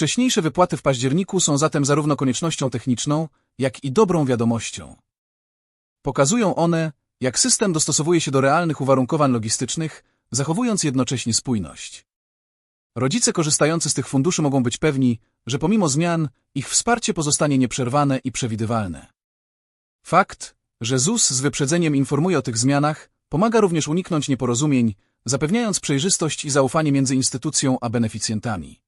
Wcześniejsze wypłaty w październiku są zatem zarówno koniecznością techniczną, jak i dobrą wiadomością. Pokazują one, jak system dostosowuje się do realnych uwarunkowań logistycznych, zachowując jednocześnie spójność. Rodzice korzystający z tych funduszy mogą być pewni, że pomimo zmian, ich wsparcie pozostanie nieprzerwane i przewidywalne. Fakt, że ZUS z wyprzedzeniem informuje o tych zmianach, pomaga również uniknąć nieporozumień, zapewniając przejrzystość i zaufanie między instytucją a beneficjentami.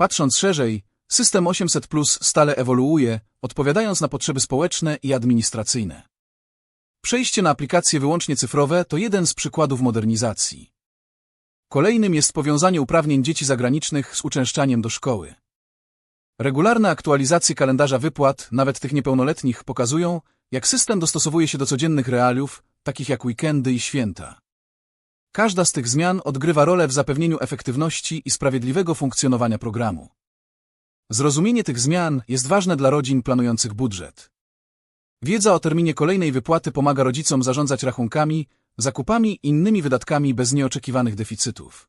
Patrząc szerzej, system 800 Plus stale ewoluuje, odpowiadając na potrzeby społeczne i administracyjne. Przejście na aplikacje wyłącznie cyfrowe to jeden z przykładów modernizacji. Kolejnym jest powiązanie uprawnień dzieci zagranicznych z uczęszczaniem do szkoły. Regularne aktualizacje kalendarza wypłat, nawet tych niepełnoletnich, pokazują, jak system dostosowuje się do codziennych realiów, takich jak weekendy i święta. Każda z tych zmian odgrywa rolę w zapewnieniu efektywności i sprawiedliwego funkcjonowania programu. Zrozumienie tych zmian jest ważne dla rodzin planujących budżet. Wiedza o terminie kolejnej wypłaty pomaga rodzicom zarządzać rachunkami, zakupami i innymi wydatkami bez nieoczekiwanych deficytów.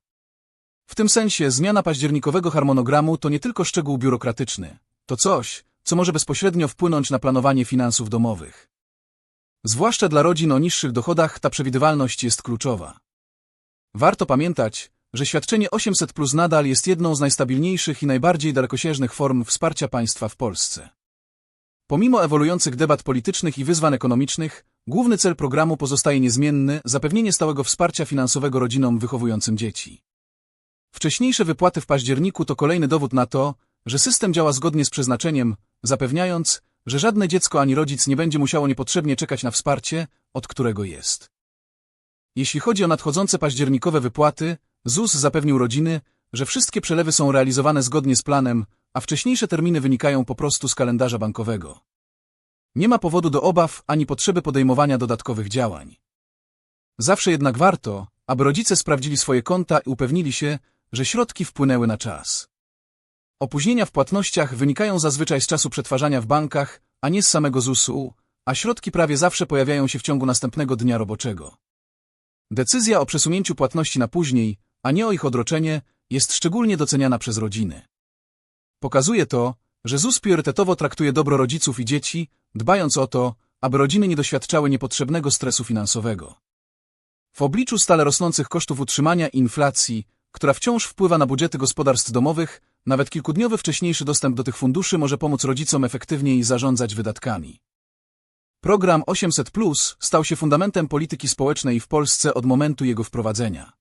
W tym sensie zmiana październikowego harmonogramu to nie tylko szczegół biurokratyczny, to coś, co może bezpośrednio wpłynąć na planowanie finansów domowych. Zwłaszcza dla rodzin o niższych dochodach ta przewidywalność jest kluczowa. Warto pamiętać, że świadczenie 800 plus nadal jest jedną z najstabilniejszych i najbardziej dalekosiężnych form wsparcia państwa w Polsce. Pomimo ewoluujących debat politycznych i wyzwań ekonomicznych, główny cel programu pozostaje niezmienny zapewnienie stałego wsparcia finansowego rodzinom wychowującym dzieci. Wcześniejsze wypłaty w październiku to kolejny dowód na to, że system działa zgodnie z przeznaczeniem, zapewniając, że żadne dziecko ani rodzic nie będzie musiało niepotrzebnie czekać na wsparcie, od którego jest. Jeśli chodzi o nadchodzące październikowe wypłaty, ZUS zapewnił rodziny, że wszystkie przelewy są realizowane zgodnie z planem, a wcześniejsze terminy wynikają po prostu z kalendarza bankowego. Nie ma powodu do obaw ani potrzeby podejmowania dodatkowych działań. Zawsze jednak warto, aby rodzice sprawdzili swoje konta i upewnili się, że środki wpłynęły na czas. Opóźnienia w płatnościach wynikają zazwyczaj z czasu przetwarzania w bankach, a nie z samego ZUS-u, a środki prawie zawsze pojawiają się w ciągu następnego dnia roboczego. Decyzja o przesunięciu płatności na później, a nie o ich odroczenie, jest szczególnie doceniana przez rodziny. Pokazuje to, że ZUS priorytetowo traktuje dobro rodziców i dzieci, dbając o to, aby rodziny nie doświadczały niepotrzebnego stresu finansowego. W obliczu stale rosnących kosztów utrzymania i inflacji, która wciąż wpływa na budżety gospodarstw domowych, nawet kilkudniowy wcześniejszy dostęp do tych funduszy może pomóc rodzicom efektywniej zarządzać wydatkami. Program 800 Plus stał się fundamentem polityki społecznej w Polsce od momentu jego wprowadzenia.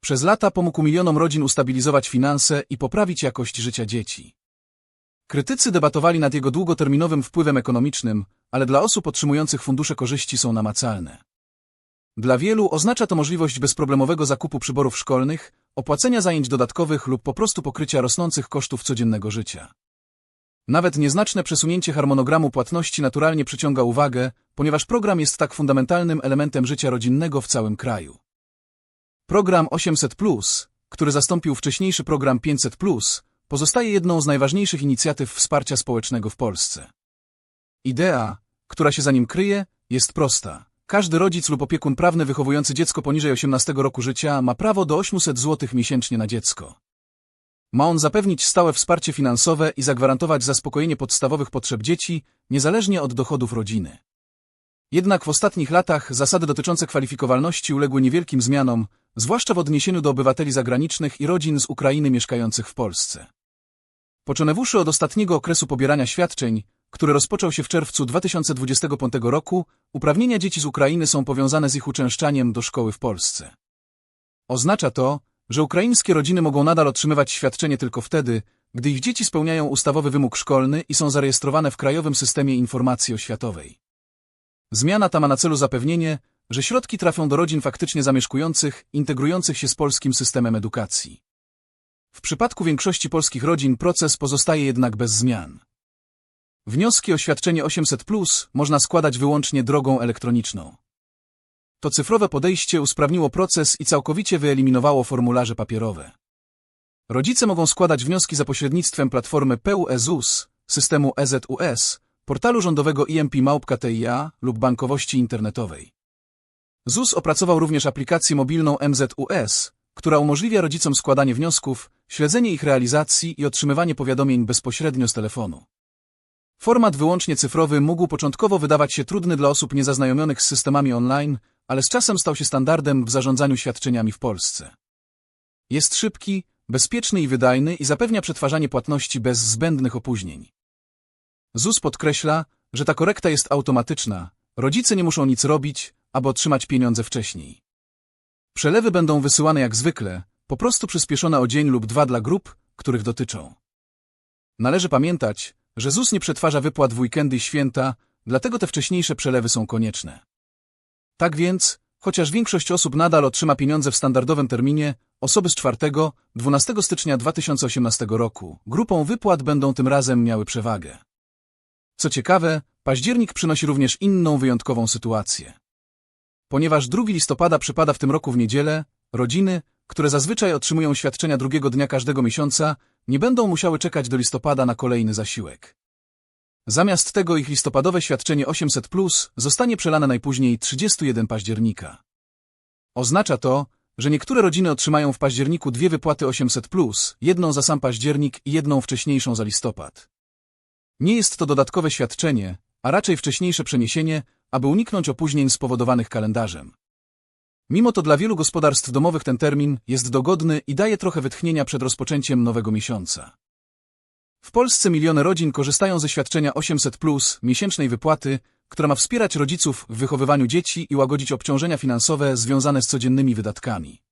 Przez lata pomógł milionom rodzin ustabilizować finanse i poprawić jakość życia dzieci. Krytycy debatowali nad jego długoterminowym wpływem ekonomicznym, ale dla osób otrzymujących fundusze korzyści są namacalne. Dla wielu oznacza to możliwość bezproblemowego zakupu przyborów szkolnych, opłacenia zajęć dodatkowych lub po prostu pokrycia rosnących kosztów codziennego życia. Nawet nieznaczne przesunięcie harmonogramu płatności naturalnie przyciąga uwagę, ponieważ program jest tak fundamentalnym elementem życia rodzinnego w całym kraju. Program 800, który zastąpił wcześniejszy program 500, pozostaje jedną z najważniejszych inicjatyw wsparcia społecznego w Polsce. Idea, która się za nim kryje, jest prosta. Każdy rodzic lub opiekun prawny wychowujący dziecko poniżej 18 roku życia ma prawo do 800 zł miesięcznie na dziecko. Ma on zapewnić stałe wsparcie finansowe i zagwarantować zaspokojenie podstawowych potrzeb dzieci, niezależnie od dochodów rodziny. Jednak w ostatnich latach zasady dotyczące kwalifikowalności uległy niewielkim zmianom, zwłaszcza w odniesieniu do obywateli zagranicznych i rodzin z Ukrainy mieszkających w Polsce. Poczynęwszy od ostatniego okresu pobierania świadczeń, który rozpoczął się w czerwcu 2025 roku, uprawnienia dzieci z Ukrainy są powiązane z ich uczęszczaniem do szkoły w Polsce. Oznacza to, że ukraińskie rodziny mogą nadal otrzymywać świadczenie tylko wtedy, gdy ich dzieci spełniają ustawowy wymóg szkolny i są zarejestrowane w Krajowym Systemie Informacji Oświatowej. Zmiana ta ma na celu zapewnienie, że środki trafią do rodzin faktycznie zamieszkujących, integrujących się z polskim systemem edukacji. W przypadku większości polskich rodzin proces pozostaje jednak bez zmian. Wnioski o świadczenie 800 można składać wyłącznie drogą elektroniczną. To cyfrowe podejście usprawniło proces i całkowicie wyeliminowało formularze papierowe. Rodzice mogą składać wnioski za pośrednictwem platformy PUEZUS, systemu EZUS, portalu rządowego IMP Małpka.TIA lub bankowości internetowej. ZUS opracował również aplikację mobilną MZUS, która umożliwia rodzicom składanie wniosków, śledzenie ich realizacji i otrzymywanie powiadomień bezpośrednio z telefonu. Format wyłącznie cyfrowy mógł początkowo wydawać się trudny dla osób niezaznajomionych z systemami online, ale z czasem stał się standardem w zarządzaniu świadczeniami w Polsce. Jest szybki, bezpieczny i wydajny i zapewnia przetwarzanie płatności bez zbędnych opóźnień. ZUS podkreśla, że ta korekta jest automatyczna, rodzice nie muszą nic robić, aby otrzymać pieniądze wcześniej. Przelewy będą wysyłane jak zwykle, po prostu przyspieszone o dzień lub dwa dla grup, których dotyczą. Należy pamiętać, że ZUS nie przetwarza wypłat w weekendy i święta, dlatego te wcześniejsze przelewy są konieczne. Tak więc, chociaż większość osób nadal otrzyma pieniądze w standardowym terminie, osoby z 4-12 stycznia 2018 roku grupą wypłat będą tym razem miały przewagę. Co ciekawe, październik przynosi również inną wyjątkową sytuację. Ponieważ 2 listopada przypada w tym roku w niedzielę, rodziny, które zazwyczaj otrzymują świadczenia drugiego dnia każdego miesiąca, nie będą musiały czekać do listopada na kolejny zasiłek. Zamiast tego ich listopadowe świadczenie 800 plus zostanie przelane najpóźniej 31 października. Oznacza to, że niektóre rodziny otrzymają w październiku dwie wypłaty 800 plus, jedną za sam październik i jedną wcześniejszą za listopad. Nie jest to dodatkowe świadczenie, a raczej wcześniejsze przeniesienie, aby uniknąć opóźnień spowodowanych kalendarzem. Mimo to dla wielu gospodarstw domowych ten termin jest dogodny i daje trochę wytchnienia przed rozpoczęciem nowego miesiąca. W Polsce miliony rodzin korzystają ze świadczenia 800 plus miesięcznej wypłaty, która ma wspierać rodziców w wychowywaniu dzieci i łagodzić obciążenia finansowe związane z codziennymi wydatkami.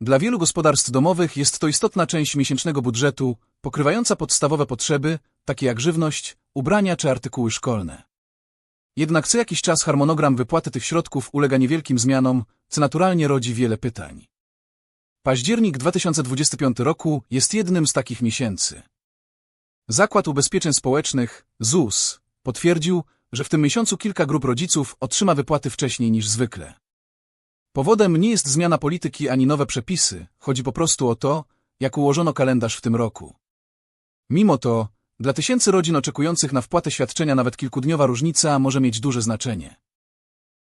Dla wielu gospodarstw domowych jest to istotna część miesięcznego budżetu, pokrywająca podstawowe potrzeby, takie jak żywność, ubrania czy artykuły szkolne. Jednak co jakiś czas harmonogram wypłaty tych środków ulega niewielkim zmianom, co naturalnie rodzi wiele pytań. Październik 2025 roku jest jednym z takich miesięcy. Zakład Ubezpieczeń Społecznych, ZUS, potwierdził, że w tym miesiącu kilka grup rodziców otrzyma wypłaty wcześniej niż zwykle. Powodem nie jest zmiana polityki ani nowe przepisy, chodzi po prostu o to, jak ułożono kalendarz w tym roku. Mimo to, dla tysięcy rodzin oczekujących na wpłatę świadczenia nawet kilkudniowa różnica może mieć duże znaczenie.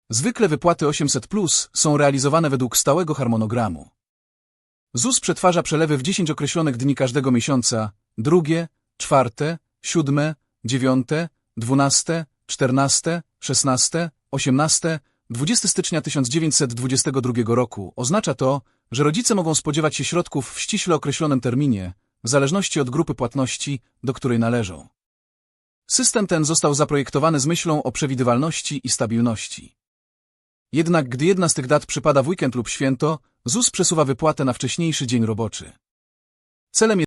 Zwykle wypłaty 800 plus są realizowane według stałego harmonogramu. ZUS przetwarza przelewy w 10 określonych dni każdego miesiąca, drugie, czwarte, siódme, dziewiąte, dwunaste, czternaste, szesnaste, osiemnaste, 20 stycznia 1922 roku oznacza to, że rodzice mogą spodziewać się środków w ściśle określonym terminie, w zależności od grupy płatności, do której należą. System ten został zaprojektowany z myślą o przewidywalności i stabilności. Jednak gdy jedna z tych dat przypada w weekend lub święto, ZUS przesuwa wypłatę na wcześniejszy dzień roboczy. Celem